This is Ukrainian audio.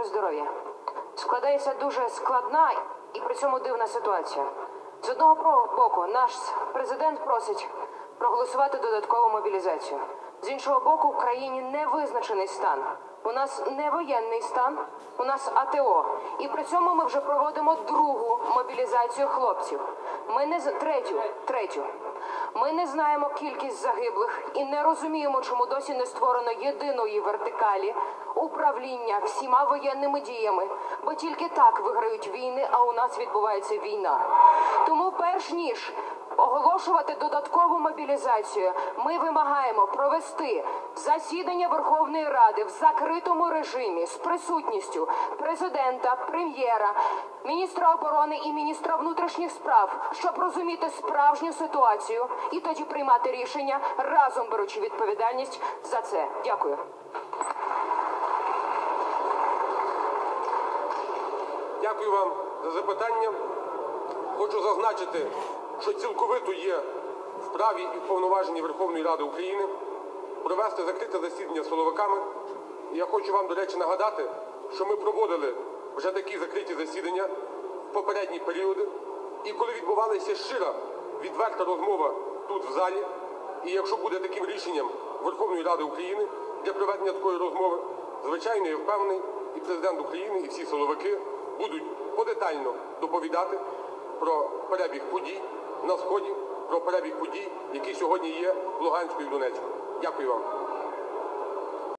Добре здоров'я. Складається дуже складна і при цьому дивна ситуація. З одного боку, наш президент просить проголосувати додаткову мобілізацію. З іншого боку, в країні не визначений стан. У нас не воєнний стан, у нас АТО. І при цьому ми вже проводимо другу мобілізацію хлопців. Ми не з- третю, третю. Ми не знаємо кількість загиблих і не розуміємо, чому досі не створено єдиної вертикалі управління всіма воєнними діями, бо тільки так виграють війни, а у нас відбувається війна. Тому, перш ніж оголошувати додаткову мобілізацію, ми вимагаємо провести засідання Верховної Ради в закритому режимі з присутністю президента, прем'єра, міністра оборони і міністра внутрішніх справ, щоб розуміти справжню ситуацію і тоді приймати рішення, разом беручи відповідальність за це. Дякую. Дякую вам за запитання. Хочу зазначити, що цілковито є в праві і в повноваженні Верховної Ради України провести закрите засідання з силовиками. І я хочу вам, до речі, нагадати, що ми проводили вже такі закриті засідання в попередні періоди. І коли відбувалася щира відверта розмова тут в залі, і якщо буде таким рішенням Верховної Ради України для проведення такої розмови, звичайно, я впевнений, і президент України, і всі силовики будуть подетально доповідати про перебіг подій на сході, про перебіг подій, які сьогодні є в Луганську і в Донецьку. Дякую вам.